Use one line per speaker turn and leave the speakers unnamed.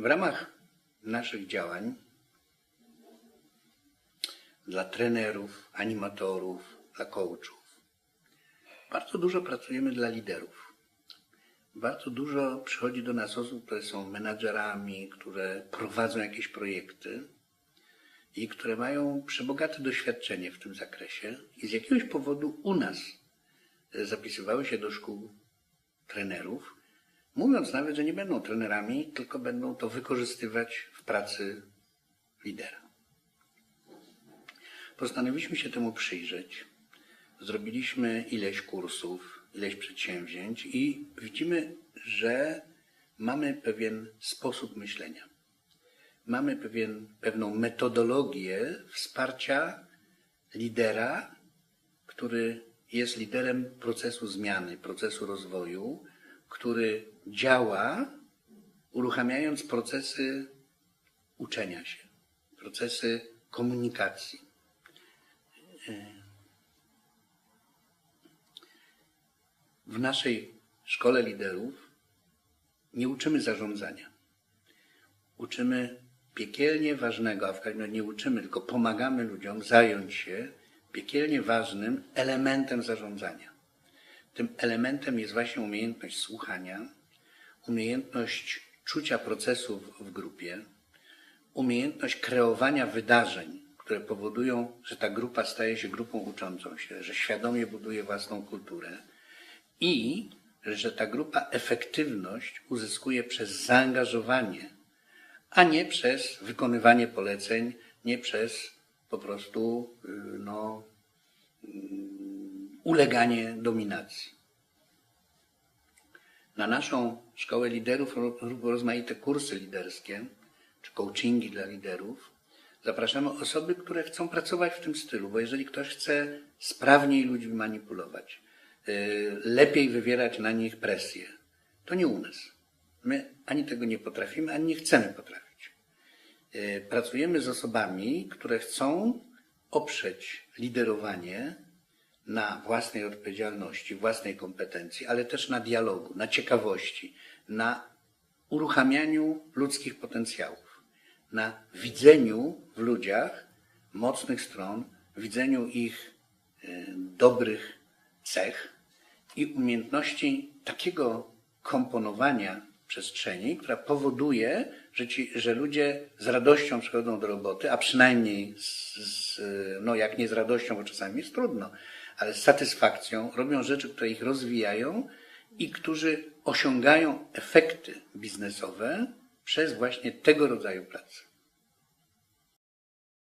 W ramach naszych działań dla trenerów, animatorów, dla coachów bardzo dużo pracujemy dla liderów. Bardzo dużo przychodzi do nas osób, które są menadżerami, które prowadzą jakieś projekty i które mają przebogate doświadczenie w tym zakresie i z jakiegoś powodu u nas zapisywały się do szkół trenerów, mówiąc nawet, że nie będą trenerami, tylko będą to wykorzystywać w pracy lidera. Postanowiliśmy się temu przyjrzeć. Zrobiliśmy ileś kursów, ileś przedsięwzięć i widzimy, że mamy pewien sposób myślenia. Mamy pewien, pewną metodologię wsparcia lidera, który jest liderem procesu zmiany, procesu rozwoju, który działa, uruchamiając procesy uczenia się, procesy komunikacji. W naszej szkole liderów nie uczymy zarządzania. Uczymy piekielnie ważnego, a w każdym razie nie uczymy, tylko pomagamy ludziom zająć się piekielnie ważnym elementem zarządzania. Tym elementem jest właśnie umiejętność słuchania, umiejętność czucia procesów w grupie, umiejętność kreowania wydarzeń, które powodują, że ta grupa staje się grupą uczącą się, że świadomie buduje własną kulturę i że ta grupa efektywność uzyskuje przez zaangażowanie, a nie przez wykonywanie poleceń, nie przez po prostu y, no, uleganie dominacji. Na naszą szkołę liderów ro- rozmaite kursy liderskie, czy coachingi dla liderów, zapraszamy osoby, które chcą pracować w tym stylu, bo jeżeli ktoś chce sprawniej ludźmi manipulować, y, lepiej wywierać na nich presję, to nie u nas. My ani tego nie potrafimy, ani nie chcemy potrafić. Y, Pracujemy z osobami, które chcą oprzeć liderowanie na własnej odpowiedzialności, własnej kompetencji, ale też na dialogu, na ciekawości, na uruchamianiu ludzkich potencjałów, na widzeniu w ludziach mocnych stron, widzeniu ich e, dobrych cech i umiejętności takiego komponowania przestrzeni, która powoduje, że, ci, że ludzie z radością przychodzą do roboty, a przynajmniej z, z, no jak nie z radością, bo czasami jest trudno, ale z satysfakcją robią rzeczy, które ich rozwijają i którzy osiągają efekty biznesowe przez właśnie tego rodzaju pracę.